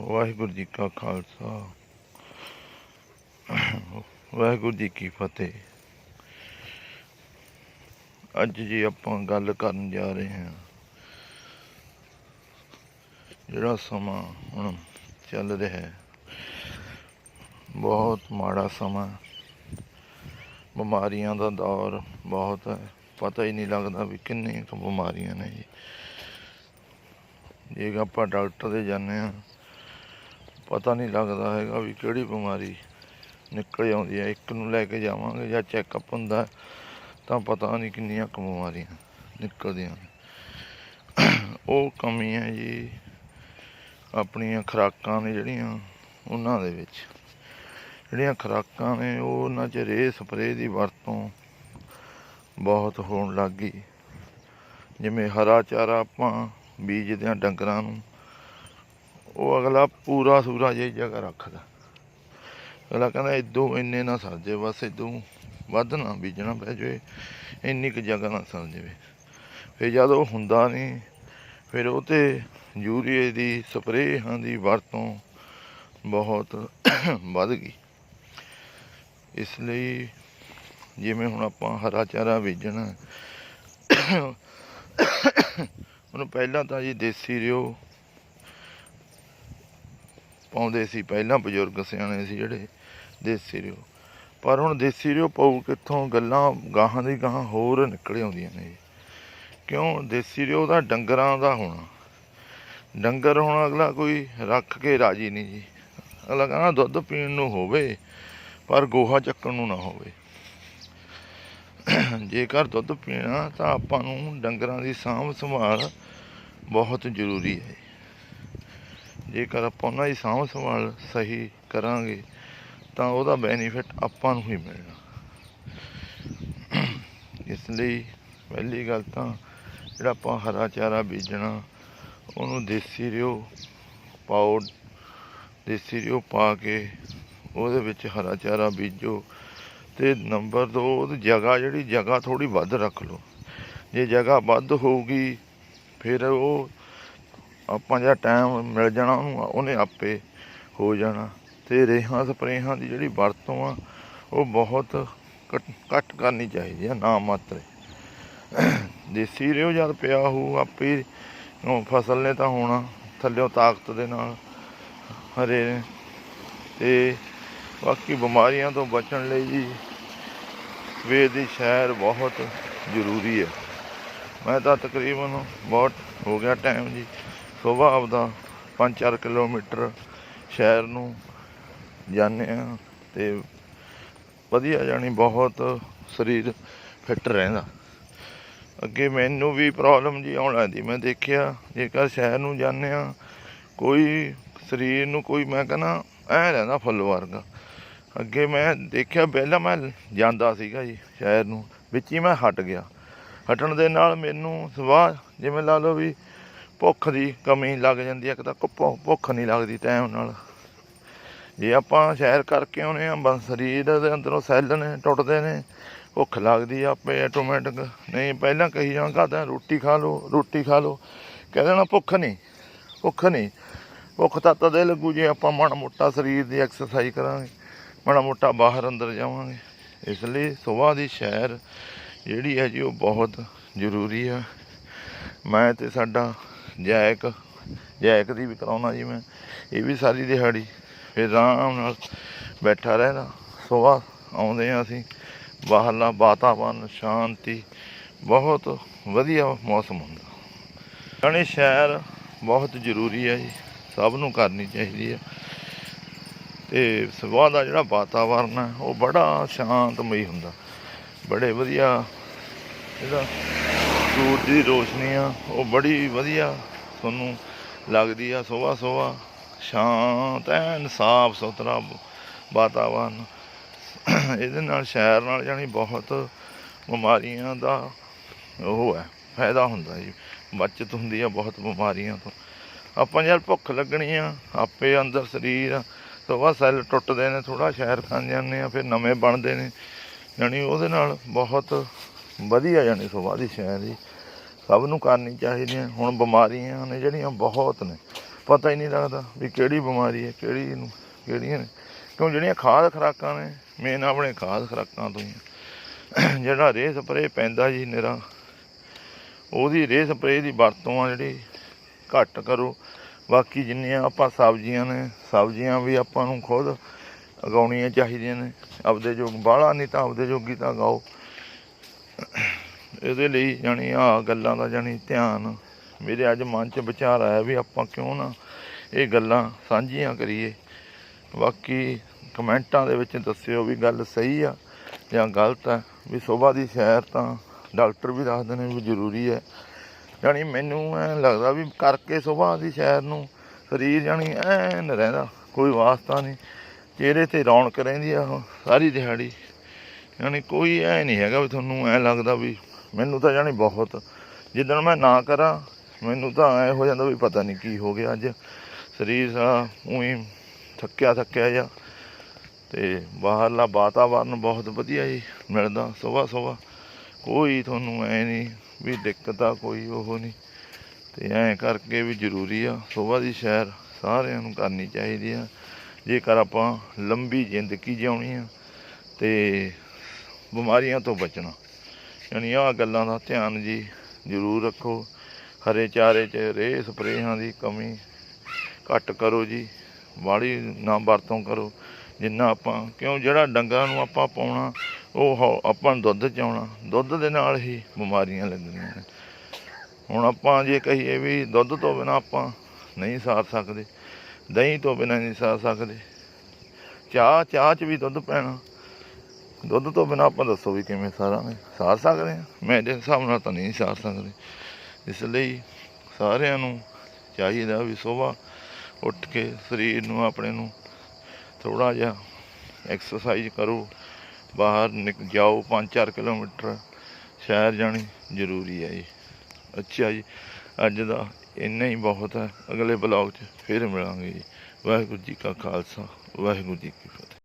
ਵਾਹਿਗੁਰੂ ਜੀ ਕਾ ਖਾਲਸਾ। ਵਾਹਿਗੁਰੂ ਜੀ ਕੀ ਫਤਿਹ। ਅੱਜ ਜੀ ਆਪਾਂ ਗੱਲ ਕਰਨ ਜਾ ਰਹੇ ਹਾਂ। ਜਿਹੜਾ ਸਮਾਂ ਹੁਣ ਚੱਲ ਰਿਹਾ ਹੈ, ਬਹੁਤ ਮਾੜਾ ਸਮਾਂ। ਬਿਮਾਰੀਆਂ ਦਾ ਦੌਰ ਬਹੁਤ ਹੈ। ਪਤਾ ਹੀ ਨਹੀਂ ਲੱਗਦਾ ਵੀ ਕਿੰਨੀਆਂ ਕੁ ਬਿਮਾਰੀਆਂ ਨੇ ਜੀ। ਜੇ ਆਪਾਂ ਡਾਕਟਰ ਦੇ ਜਾਂਦੇ ਹਾਂ ਪਤਾ ਨਹੀਂ ਲੱਗਦਾ ਹੈਗਾ ਵੀ ਕਿਹੜੀ ਬਿਮਾਰੀ ਨਿਕਲ ਆਉਂਦੀ ਹੈ। ਇੱਕ ਨੂੰ ਲੈ ਕੇ ਜਾਵਾਂਗੇ ਜਾਂ ਚੈੱਕਅਪ ਹੁੰਦਾ, ਤਾਂ ਪਤਾ ਨਹੀਂ ਕਿੰਨੀਆਂ ਕੁ ਬਿਮਾਰੀਆਂ ਨਿਕਲਦੀਆਂ ਉਹ ਕਮੀ ਹੈ ਜੀ ਆਪਣੀਆਂ ਖੁਰਾਕਾਂ ਨੇ ਜਿਹੜੀਆਂ ਉਹਨਾਂ ਦੇ ਵਿੱਚ। ਜਿਹੜੀਆਂ ਖੁਰਾਕਾਂ ਨੇ ਉਹ ਉਹਨਾਂ 'ਚ ਰੇਹ ਸਪਰੇਅ ਦੀ ਵਰਤੋਂ ਬਹੁਤ ਹੋਣ ਲੱਗ ਗਈ। ਜਿਵੇਂ ਹਰਾ ਚਾਰਾ ਆਪਾਂ ਬੀਜਦੇ ਹਾਂ ਡੰਗਰਾਂ ਨੂੰ ਉਹ ਅਗਲਾ ਪੂਰਾ ਸੂਰਾ ਜਿਹੀ ਜਗ੍ਹਾ ਰੱਖਦਾ। ਅਗਲਾ ਕਹਿੰਦਾ, ਇਦੋਂ ਇੰਨੇ ਨਾ ਸਰ ਜੇ ਬਸ ਇਦੋਂ ਵੱਧ ਨਾ ਬੀਜਣਾ ਪੈ ਜਾਵੇ, ਇੰਨੀ ਕੁ ਜਗ੍ਹਾ ਨਾ ਸਰ ਜਾਵੇ। ਫਿਰ ਜਦ ਉਹ ਹੁੰਦਾ ਨਹੀਂ ਫਿਰ ਉਹ ਤੇ ਯੂਰੀਏ ਦੀ ਸਪਰੇਹਾਂ ਦੀ ਵਰਤੋਂ ਬਹੁਤ ਵੱਧ ਗਈ। ਇਸ ਲਈ ਜਿਵੇਂ ਹੁਣ ਆਪਾਂ ਹਰਾ ਚਾਰਾ ਬੀਜਣਾ, ਉਹਨੂੰ ਪਹਿਲਾਂ ਤਾਂ ਜੀ ਦੇਸੀ ਰਿਓ ਪਾਉਂਦੇ ਸੀ, ਪਹਿਲਾਂ ਬਜ਼ੁਰਗ ਸਿਆਣੇ ਸੀ ਜਿਹੜੇ ਦੇਸੀ ਰਿਓ। ਪਰ ਹੁਣ ਦੇਸੀ ਰਿਓ ਪਾਉ ਕਿੱਥੋਂ, ਗੱਲਾਂ ਗਾਹਾਂ ਦੀ ਗਾਹਾਂ ਹੋਰ ਨਿਕਲ ਆਉਂਦੀਆਂ ਨੇ। ਜੀ ਕਿਉਂ? ਦੇਸੀ ਰਿਓ ਦਾ ਡੰਗਰਾਂ ਦਾ ਹੋਣਾ। ਡੰਗਰ ਹੁਣ ਅਗਲਾ ਕੋਈ ਰੱਖ ਕੇ ਰਾਜੀ ਨਹੀਂ ਜੀ। ਅਗਲਾ ਕਹਿੰਦਾ ਦੁੱਧ ਪੀਣ ਨੂੰ ਹੋਵੇ, ਪਰ ਗੋਹਾ ਚੱਕਣ ਨੂੰ ਨਾ ਹੋਵੇ। ਜੇਕਰ ਦੁੱਧ ਪੀਣਾ ਤਾਂ ਆਪਾਂ ਨੂੰ ਡੰਗਰਾਂ ਦੀ ਸਾਂਭ ਸੰਭਾਲ ਬਹੁਤ ਜ਼ਰੂਰੀ ਹੈ। ਜੇਕਰ ਆਪਾਂ ਉਹਨਾਂ ਦੀ ਸਾਂਭ ਸੰਭਾਲ ਸਹੀ ਕਰਾਂਗੇ, ਤਾਂ ਉਹਦਾ ਬੈਨੀਫਿਟ ਆਪਾਂ ਨੂੰ ਹੀ ਮਿਲਣਾ। ਇਸ ਲਈ ਪਹਿਲੀ ਗੱਲ ਤਾਂ ਜਿਹੜਾ ਆਪਾਂ ਹਰਾ ਚਾਰਾ ਬੀਜਣਾ, ਉਹਨੂੰ ਦੇਸੀ ਰਿਓ ਪਾਓ ਦੇਸੀ ਰਿਓ ਪਾ ਕੇ ਉਹਦੇ ਵਿੱਚ ਹਰਾ ਚਾਰਾ ਬੀਜੋ ਤੇ ਨੰਬਰ 2 ਉਹਦੀ ਜਗ੍ਹਾ ਜਿਹੜੀ ਜਗ੍ਹਾ ਥੋੜੀ ਵੱਧ ਰੱਖ ਲਓ। ਜੇ ਜਗ੍ਹਾ ਵੱਧ ਹੋਊਗੀ, ਫਿਰ ਉਹ ਆਪਾਂ ਜਿਹੜਾ ਟਾਈਮ ਮਿਲ ਜਾਣਾ ਉਹਨੂੰ, ਉਹਨੇ ਆਪੇ ਹੋ ਜਾਣਾ। ਤੇ ਰੇਹਾਂ ਸਪਰੇਹਾਂ ਦੀ ਜਿਹੜੀ ਵਰਤੋਂ ਆ, ਉਹ ਬਹੁਤ ਘੱਟ- ਘੱਟ ਕਰਨੀ ਚਾਹੀਦੀ ਆ, ਨਾ ਮਾਤਰ। ਦੇਸੀ ਰਿਓ ਜਦ ਪਿਆ ਹੋਊ, ਆਪੇ ਫਸਲ ਨੇ ਤਾਂ ਹੋਣਾ ਥੱਲਿਓਂ ਤਾਕਤ ਦੇ ਨਾਲ ਹਰੇ ਨੇ। ਤੇ ਬਾਕੀ ਬਿਮਾਰੀਆਂ ਤੋਂ ਬਚਣ ਲਈ ਜੀ ਸਵੇਰ ਦੀ ਸ਼ਹਿਰ ਬਹੁਤ ਜ਼ਰੂਰੀ ਹੈ ਮੈਂ ਤਾਂ ਤਕਰੀਬਨ ਬਹੁਤ ਹੋ ਗਿਆ ਟਾਈਮ ਜੀ। ਸੁਬਾਹ ਆਪਦਾ 5-4 ਕਿਲੋਮੀਟਰ ਸ਼ਹਿਰ ਨੂੰ ਜਾਂਦੇ ਆ ਤੇ ਵਧੀਆ ਜਾਣੀ ਬਹੁਤ ਸਰੀਰ ਫਿੱਟ ਰਹਿੰਦਾ। ਅੱਗੇ ਮੈਨੂੰ ਵੀ ਪ੍ਰੋਬਲਮ ਜੀ ਆਉਣ ਲੱਗਦੀ ਮੈਂ ਦੇਖਿਆ, ਜੇਕਰ ਸ਼ਹਿਰ ਨੂੰ ਜਾਂਦੇ ਆ ਕੋਈ ਸਰੀਰ ਨੂੰ ਕੋਈ ਮੈਂ ਕਹਿੰਦਾ ਐ ਰਹਿੰਦਾ ਫੁੱਲ ਵਰਗਾ। ਅੱਗੇ ਮੈਂ ਦੇਖਿਆ, ਪਹਿਲਾਂ ਮੈਂ ਜਾਂਦਾ ਸੀਗਾ ਜੀ ਸ਼ਹਿਰ ਨੂੰ, ਵਿੱਚ ਹੀ ਮੈਂ ਹਟ ਗਿਆ। ਹਟਣ ਦੇ ਨਾਲ ਮੈਨੂੰ ਸਵਾਹ, ਜਿਵੇਂ ਲਾ ਲਓ ਵੀ ਭੁੱਖ ਦੀ ਕਮੀ ਲੱਗ ਜਾਂਦੀ ਹੈ ਕਿ ਤਾਂ ਭੁ- ਭੁੱਖ ਨਹੀਂ ਲੱਗਦੀ ਟਾਈਮ ਨਾਲ। ਜੇ ਆਪਾਂ ਸ਼ਹਿਰ ਕਰਕੇ ਆਉਨੇ ਆ, ਬਸ ਸਰੀਰ ਦੇ ਅੰਦਰੋਂ ਸੈੱਲ ਨੇ, ਟੁੱਟਦੇ ਨੇ, ਭੁੱਖ ਲੱਗਦੀ ਆ ਆਪੇ ਆਟੋਮੈਟਿਕ ਨਹੀਂ, ਪਹਿਲਾਂ ਕਹੀ ਜਾਣਾ ਘਰਦਿਆਂ ਰੋਟੀ ਖਾ ਲਓ, ਰੋਟੀ ਖਾ ਲਓ। ਕਹਿ ਦੇਣਾ ਭੁੱਖ ਨਹੀਂ ਭੁੱਖ ਨਹੀਂ। ਭੁੱਖ ਤਾਂ ਤਦੇ ਲੱਗੂ ਜੇ ਆਪਾਂ ਮਾੜਾ ਮੋਟਾ ਸਰੀਰ ਦੀ ਐਕਸਰਸਾਈਜ਼ ਕਰਾਂਗੇ, ਮਾੜਾ ਮੋਟਾ ਬਾਹਰ ਅੰਦਰ ਜਾਵਾਂਗੇ। ਇਸ ਲਈ ਸੁਬਾਹ ਦੀ ਸ਼ਹਿਰ ਜਿਹੜੀ ਹੈ ਜੀ, ਉਹ ਬਹੁਤ ਜ਼ਰੂਰੀ ਆ। ਮੈਂ ਤੇ ਸਾਡਾ ਜੈਕ ਜੈਕ ਦੀ ਵੀ ਕਰਾਉਣਾ ਜੀ ਮੈਂ। ਇਹ ਵੀ ਸਾਰੀ ਦਿਹਾੜੀ। ਫਿਰ ਆਰਾਮ ਨਾਲ ਬੈਠਾ ਰਹਿਣਾ। ਸੁਬਾਹ ਆਉਂਦੇ ਆ ਅਸੀਂ। ਬਾਹਰਲਾ ਵਾਤਾਵਰਨ ਸ਼ਾਂਤੀ। ਬਹੁਤ ਵਧੀਆ ਮੌਸਮ ਹੁੰਦਾ। ਜਾਣੀ ਸ਼ਹਿਰ ਬਹੁਤ ਜ਼ਰੂਰੀ ਹੈ ਜੀ। ਸਭ ਨੂੰ ਕਰਨੀ ਚਾਹੀਦੀ ਹੈ। ਤੇ ਸਵੇਰ ਦਾ ਜਿਹੜਾ ਵਾਤਾਵਰਨ ਹੈ, ਉਹ ਬੜਾ ਸ਼ਾਂਤਮਈ ਹੁੰਦਾ। ਬੜੇ ਵਧੀਆ ਇਹਦਾ ਸੂਰਜ ਦੀ ਰੋਸ਼ਨੀ ਆ, ਉਹ ਬੜੀ ਵਧੀਆ ਤੁਹਾਨੂੰ ਲੱਗਦੀ ਆ ਸਵੇਰ ਸਵੇਰ ਸ਼ਾਂਤ ਐਨ ਸਾਫ਼ ਸੁਥਰਾ ਵਾਤਾਵਰਨ। ਇਹਦੇ ਨਾਲ ਸ਼ਹਿਰ ਨਾਲ ਜਾਣੀ ਬਹੁਤ ਬਿਮਾਰੀਆਂ ਦਾ ਉਹ ਹੈ, ਫਾਇਦਾ ਹੁੰਦਾ ਜੀ। ਬਚਤ ਹੁੰਦੀ ਆ ਬਹੁਤ ਬਿਮਾਰੀਆਂ ਤੋਂ। ਆਪਾਂ ਯਾਰ ਭੁੱਖ ਲੱਗਣੀ ਆ, ਆਪੇ ਅੰਦਰ ਸਰੀਰ ਸਵੇਰ ਸੈੱਲ ਟੁੱਟਦੇ ਨੇ ਥੋੜਾ ਸ਼ਹਿਰ ਖਾਂ ਜਾਂਦੇ ਆ, ਫਿਰ ਨਵੇਂ ਬਣਦੇ ਨੇ। ਜਾਣੀ ਉਹਦੇ ਨਾਲ ਬਹੁਤ ਵਧੀਆ ਜਾਣੀ ਸੁਭਾਅ ਦੀ ਸੈਰ ਜੀ। ਸਭ ਨੂੰ ਕਰਨੀ ਚਾਹੀਦੀ ਹੈ। ਹੁਣ ਬਿਮਾਰੀਆਂ ਨੇ ਜਿਹੜੀਆਂ ਬਹੁਤ ਨੇ। ਪਤਾ ਹੀ ਨਹੀਂ ਲੱਗਦਾ ਵੀ ਕਿਹੜੀ ਬਿਮਾਰੀ ਹੈ, ਕਿਹੜੀ ਨੂੰ, ਕਿਹੜੀਆਂ ਨੇ। ਕਿਉਂ ਜਿਹੜੀਆਂ ਖਾਦ ਖੁਰਾਕਾਂ ਨੇ ਮੇਨ ਆਪਣੇ ਖਾਦ ਖੁਰਾਕਾਂ ਤੋਂ ਹੀ ਜਿਹੜਾ ਰੇਹ ਸਪਰੇ ਪੈਂਦਾ ਜੀ ਨਿਰਾ ਉਹਦੀ ਰੇਹ ਸਪਰੇ ਦੀ ਵਰਤੋਂ ਆ ਜਿਹੜੀ ਘੱਟ ਕਰੋ। ਬਾਕੀ ਜਿੰਨੀਆਂ ਆਪਾਂ ਸਬਜ਼ੀਆਂ ਨੇ, ਸਬਜ਼ੀਆਂ ਵੀ ਆਪਾਂ ਨੂੰ ਖੁਦ ਉਗਾਉਣੀਆਂ ਚਾਹੀਦੀਆਂ ਨੇ। ਆਪਦੇ ਜੋ ਬਾਹਲਾ ਨਹੀਂ ਤਾਂ ਆਪਦੇ ਜੋਗੀ ਤਾਂ ਉਗਾਓ। ਇਹਦੇ ਲਈ ਜਾਣੀ ਆ ਗੱਲਾਂ ਦਾ ਜਾਣੀ ਧਿਆਨ। ਮੇਰੇ ਅੱਜ ਮਨ 'ਚ ਵਿਚਾਰ ਆਇਆ ਵੀ ਆਪਾਂ ਕਿਉਂ ਨਾ ਇਹ ਗੱਲਾਂ ਸਾਂਝੀਆਂ ਕਰੀਏ। ਬਾਕੀ ਕਮੈਂਟਾਂ ਦੇ ਵਿੱਚ ਦੱਸਿਓ ਵੀ ਗੱਲ ਸਹੀ ਆ ਜਾਂ ਗਲਤ ਆ। ਵੀ ਸਵੇਰ ਦੀ ਸ਼ਹਿਰ ਤਾਂ ਡਾਕਟਰ ਵੀ ਦੱਸਦੇ ਨੇ ਵੀ ਜ਼ਰੂਰੀ ਹੈ। ਜਾਣੀ ਮੈਨੂੰ ਐ ਲੱਗਦਾ ਵੀ ਕਰਕੇ ਸਵੇਰ ਦੀ ਸ਼ਹਿਰ ਨੂੰ ਸਰੀਰ ਜਾਣੀ ਐਨ ਰਹਿੰਦਾ, ਕੋਈ ਵਾਸਤਾ ਨਹੀਂ। ਚਿਹਰੇ ਤੇ ਰੌਣਕ ਰਹਿੰਦੀ ਆ ਸਾਰੀ ਦਿਹਾੜੀ। ਯਾਨੀ ਕੋਈ ਐ ਨਹੀਂ ਹੈਗਾ ਵੀ ਤੁਹਾਨੂੰ ਐ ਲੱਗਦਾ ਵੀ ਮੈਨੂੰ ਤਾਂ ਜਾਣੀ ਬਹੁਤ, ਜਿੱਦਣ ਮੈਂ ਨਾ ਕਰਾਂ, ਮੈਨੂੰ ਤਾਂ ਐ ਹੋ ਜਾਂਦਾ ਵੀ ਪਤਾ ਨਹੀਂ ਕੀ ਹੋ ਗਿਆ ਅੱਜ। ਸਰੀਰ ਉਹੀ ਥੱਕਿਆ ਥੱਕਿਆ ਜਾ ਤੇ ਬਾਹਰਲਾ ਵਾਤਾਵਰਨ ਬਹੁਤ ਵਧੀਆ ਜੀ, ਮਿਲਦਾ ਸਵੇਰ ਸਵੇਰ। ਕੋਈ ਤੁਹਾਨੂੰ ਐ ਨਹੀਂ ਵੀ ਦਿੱਕਤ ਆ, ਕੋਈ ਉਹ ਨਹੀਂ। ਤੇ ਐਂ ਕਰਕੇ ਵੀ ਜ਼ਰੂਰੀ ਆ, ਸਵੇਰ ਦੀ ਸੈਰ ਸਾਰਿਆਂ ਨੂੰ ਕਰਨੀ ਚਾਹੀਦੀ ਆ। ਜੇਕਰ ਆਪਾਂ ਲੰਬੀ ਜ਼ਿੰਦਗੀ ਜਿਉਣੀ ਆ, ਤੇ ਬਿਮਾਰੀਆਂ ਤੋਂ ਬਚਣਾ। ਯਾਨੀ ਆਹ ਗੱਲਾਂ ਦਾ ਧਿਆਨ ਜੀ ਜ਼ਰੂਰ ਰੱਖੋ। ਹਰੇ ਚਾਰੇ 'ਚ ਰੇਹ ਸਪਰੇਹਾਂ ਦੀ ਕਮੀ ਘੱਟ ਕਰੋ ਜੀ। ਬਾੜੀ ਨਾ ਵਰਤੋਂ ਕਰੋ। ਜਿੰਨਾ ਆਪਾਂ ਕਿਉਂ ਜਿਹੜਾ ਡੰਗਰਾਂ ਨੂੰ ਆਪਾਂ ਪਾਉਣਾ, ਉਹ ਹੋ- ਆਪਾਂ ਨੂੰ ਦੁੱਧ ਚ ਆਉਣਾ ਦੁੱਧ ਦੇ ਨਾਲ ਹੀ ਬਿਮਾਰੀਆਂ ਲੱਗਣੀਆਂ ਨੇ। ਹੁਣ ਆਪਾਂ ਜੇ ਕਹੀਏ ਵੀ ਦੁੱਧ ਤੋਂ ਬਿਨਾ ਆਪਾਂ ਨਹੀਂ ਸਾਰ ਸਕਦੇ, ਦਹੀਂ ਤੋਂ ਬਿਨਾ ਨਹੀਂ ਸਾਰ ਸਕਦੇ। ਚਾਹ ਚਾਹ ਚ ਵੀ ਦੁੱਧ ਪੈਣਾ। ਦੁੱਧ ਤੋਂ ਬਿਨਾ ਆਪਾਂ ਦੱਸੋ ਵੀ ਕਿਵੇਂ ਸਾਰਾਂਗੇ ਸਾਰ ਸਕਦੇ ਹਾਂ? ਮੈਂ ਦੇ ਹਿਸਾਬ ਨਾਲ ਤਾਂ ਨਹੀਂ ਸਾਰ ਸਕਦੇ। ਇਸ ਲਈ ਸਾਰਿਆਂ ਨੂੰ ਚਾਹੀਦਾ ਵੀ ਸਵੇਰ ਉੱਠ ਕੇ ਸਰੀਰ ਨੂੰ, ਆਪਣੇ ਨੂੰ ਥੋੜਾ ਜਿਹਾ ਐਕਸਰਸਾਈਜ਼ ਕਰੋ। ਬਾਹਰ ਨਿਕ, ਜਾਓ। 5-4 ਕਿਲੋਮੀਟਰ ਸ਼ਹਿਰ ਜਾਣੀ ਜ਼ਰੂਰੀ ਹੈ ਜੀ। ਅੱਛਾ ਜੀ, ਅੱਜ ਦਾ ਇੰਨਾ ਹੀ ਬਹੁਤ ਹੈ। ਅਗਲੇ ਬਲੌਗ 'ਚ ਫਿਰ ਮਿਲਾਂਗੇ ਜੀ। ਵਾਹਿਗੁਰੂ ਜੀ ਕਾ ਖਾਲਸਾ, ਵਾਹਿਗੁਰੂ ਜੀ ਕੀ ਫਤਿਹ।